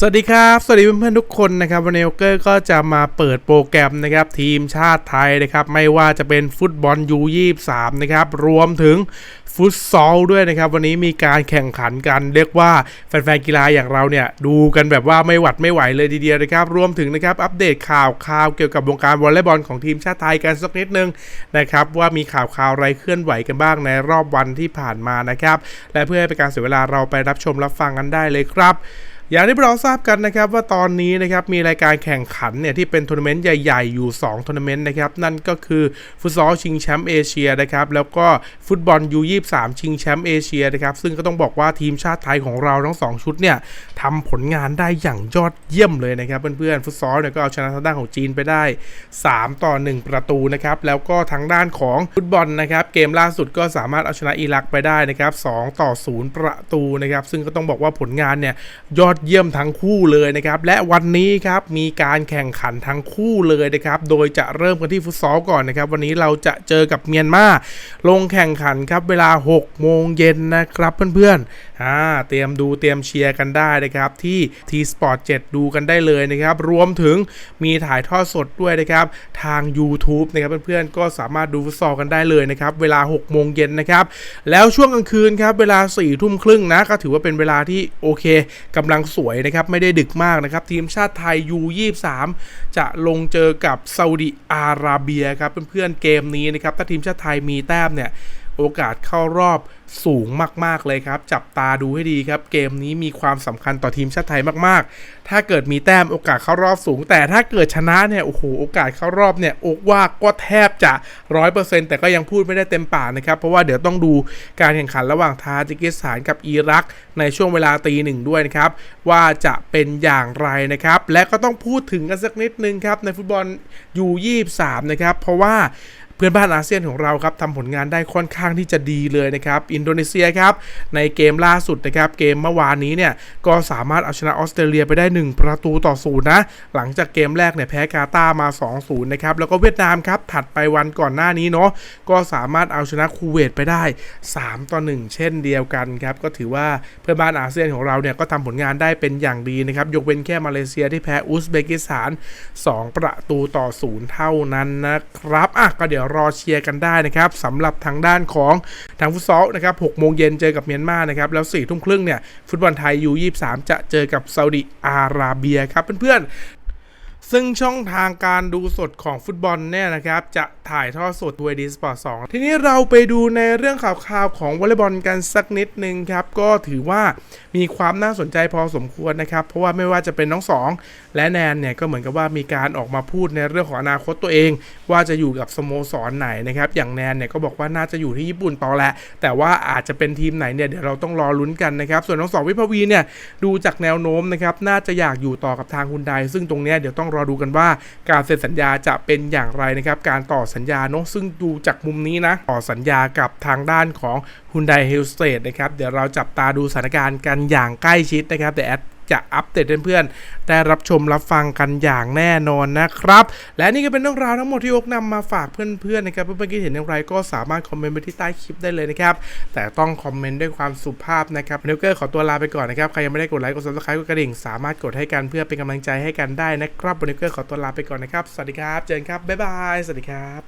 สวัสดีครับ สวัสดีเพื่อนๆทุกคนนะครับวันนี้โอเกอร์ก็จะมาเปิดโปรแกรมนะครับทีมชาติไทยนะครับไม่ว่าจะเป็นฟุตบอลยู23นะครับรวมถึงฟุตซอลด้วยนะครับวันนี้มีการแข่งขันกันเรียกว่าแฟนๆกีฬาอย่างเราเนี่ยดูกันแบบว่าไม่หวัดไม่ไหวเลยทีเดียวนะครับรวมถึงนะครับอัปเดตข่าวข่าวเกี่ยวกับวงการวอลเลย์บอลของทีมชาติไทยกันสักนิดนึงนะครับว่ามีข่าวข่าวอะไรเคลื่อนไหวกันบ้างในรอบวันที่ผ่านมานะครับและเพื่อให้เป็นการเสียเวลาเราไปรับชมรับฟังกันได้เลยครับ อย่างที่เราทราบกันนะครับว่าตอนนี้นะครับมีรายการแข่งขันเนี่ยที่เป็นทัวร์นาเมนต์ใหญ่ๆ อยู่2ทัวร์นาเมนต์นะครับนั่นก็คือฟุตซอลชิงแชมป์เอเชียนะครับแล้วก็ฟุตบอลยู23ชิงแชมป์เอเชียนะครับซึ่งก็ต้องบอกว่าทีมชาติไทยของเราทั้ง 2 ชุดเนี่ยทำผลงานได้อย่างยอดเยี่ยมเลยนะครับเพื่อนๆฟุตซอลเนี่ยก็เอาชนะทางด้านของจีนไปได้ 3 ต่อ 1 ประตูนะครับแล้วก็ทางด้านของฟุตบอลนะครับเกมล่าสุดก็สามารถเอาชนะอิรักไปได้นะครับ2ต่อ 0 ประตูนะครับซึ่งก็ต้องบอกว่าผลงานเนี่ยยอดเยี่ยมทั้งคู่เลยนะครับ และวันนี้ครับมีการแข่งขันทั้งคู่เลยนะครับ โดยจะเริ่มกันที่ฟุตซอลก่อนนะครับ วันนี้เราจะเจอกับเมียนมาลงแข่งขันครับเวลา 6 โมงเย็นนะครับเพื่อนๆอ่าเตรียมดูเตรียมเชียร์กันได้นะครับ ที่ T Sport 7 ดูกันได้เลยนะครับ รวมถึงมีถ่ายทอดสดด้วยนะครับ ทาง YouTube นะครับเพื่อนๆก็สามารถดูฟุตซอลกันได้เลยนะครับ เวลา 6 โมงเย็นนะครับ แล้วช่วงกลางคืนครับ เวลา4ทุ่มครึ่งนะ ก็ถือว่าเป็นเวลาที่โอเคกำลังสวยนะครับ ไม่ได้ดึกมากนะครับ ทีมชาติไทย U23 จะลงเจอกับซาอุดิอาระเบียครับเพื่อนๆเกมนี้นะครับถ้าทีมชาติไทยมีแต้มเนี่ย โอกาสเข้ารอบสูงมากๆเลยครับ จับตาดูให้ดีครับ เกมนี้มีความสำคัญต่อทีมชาติไทยมากๆ ถ้าเกิดมีแต้มโอกาสเข้ารอบสูง แต่ถ้าเกิดชนะเนี่ยโอ้โหโอกาสเข้ารอบเนี่ยโอกว่าก็แทบจะร้อยเปอร์เซ็นต์แต่ก็ยังพูดไม่ได้เต็มปากนะครับ เพราะว่าเดี๋ยวต้องดูการแข่งขันระหว่างทาจิกิสถานกับอิรัก ในช่วงเวลาตีหนึ่งด้วยนะครับ ว่าจะเป็นอย่างไรนะครับ และก็ต้องพูดถึงกันสักนิดนึงครับในฟุตบอลยู23นะครับเพราะว่า เพื่อนบ้านอาเซียนของเราครับทำผลงานได้ค่อนข้างที่จะดีเลยนะครับ อินโดนีเซียครับในเกมล่าสุดนะครับเกมเมื่อวานนี้เนี่ยก็สามารถเอาชนะออสเตรเลียไปได้ 1 ประตูต่อศูนย์นะหลังจากเกมแรกเนี่ยแพ้กาตาร์มา 2-0นะครับแล้วก็เวียดนามครับถัดไปวันก่อนหน้านี้เนาะก็สามารถเอาชนะคูเวตไปได้ 3 ต่อ 1 เช่นเดียวกันครับก็ถือว่าเพื่อนบ้านอาเซียนของเราเนี่ยก็ทำผลงานได้เป็นอย่างดีนะครับยกเว้นแค่มาเลเซียที่แพ้อุซเบกิสถาน 2 ประตูต่อศูนย์เท่านั้นนะครับอะก็เดี๋ยวรอเชียร์กันได้นะครับสำหรับทางด้านของทางฟุตซอลนะครับ6โมงเย็นเจอกับเมียนมานะครับแล้ว4ทุ่มครึ่งเนี่ยฟุตบอลไทยยู23จะเจอกับซาอุดิอาระเบียครับเพื่อนๆ ซึ่งช่องทางการดูสดของฟุตบอลเนี่ยนะครับ จะถ่ายทอดสดด้วยดีสปอร์ต2ทีนี้เราไปดูในเรื่องข่าวๆของวอลเลย์บอลกันสักนิดนึงครับ ก็ถือว่ามีความน่าสนใจพอสมควรนะครับ เพราะว่าไม่ว่าจะเป็นน้องสองและแนนเนี่ยก็เหมือนกับว่ามีการออกมาพูดในเรื่องของอนาคตตัวเอง ว่าจะอยู่กับสโมสรไหนนะครับ อย่างแนนเนี่ยก็บอกว่าน่าจะอยู่ที่ญี่ปุ่นต่อแหละ แต่ว่าอาจจะเป็นทีมไหนเนี่ยเดี๋ยวเราต้องรอลุ้นกันนะครับ ส่วนน้องสองวิภวีเนี่ยดูจากแนวโน้มนะครับน่าจะอยากอยู่ต่อกับทางฮุนไดซึ่งตรงเนี้ยเดี๋ยวต้องรอดูกันว่าการเซ็นสัญญาจะเป็นอย่างไรนะครับการต่อสัญญาเนาะซึ่งดูจากมุมนี้นะต่อสัญญากับทางด้านของ Hyundai h e l l s t a t e นะครับเดี๋ยวเราจับตาดูสถานการณ์กันอย่างใกล้ชิดนะครับแต่แอด จะอัปเดตเพื่อนๆได้รับชมรับฟังกันอย่างแน่นอนนะครับ และนี่ก็เป็นเรื่องราวทั้งหมดที่อกนำมาฝากเพื่อนๆนะครับเพื่อนๆคิดเห็นอย่างไรก็สามารถคอมเมนต์ไปที่ใต้คลิปได้เลยนะครับแต่ต้องคอมเมนต์ด้วยความสุภาพนะครับเนวเกอร์ขอตัวลาไปก่อนนะครับใครยังไม่ได้กดไลค์กด subscribe กดกระดิ่งสามารถกดให้กันเพื่อเป็นกำลังใจให้กันได้นะครับเนวเกอร์ขอตัวลาไปก่อนนะครับสวัสดีครับ เจอกันครับบ๊ายบายสวัสดีครับ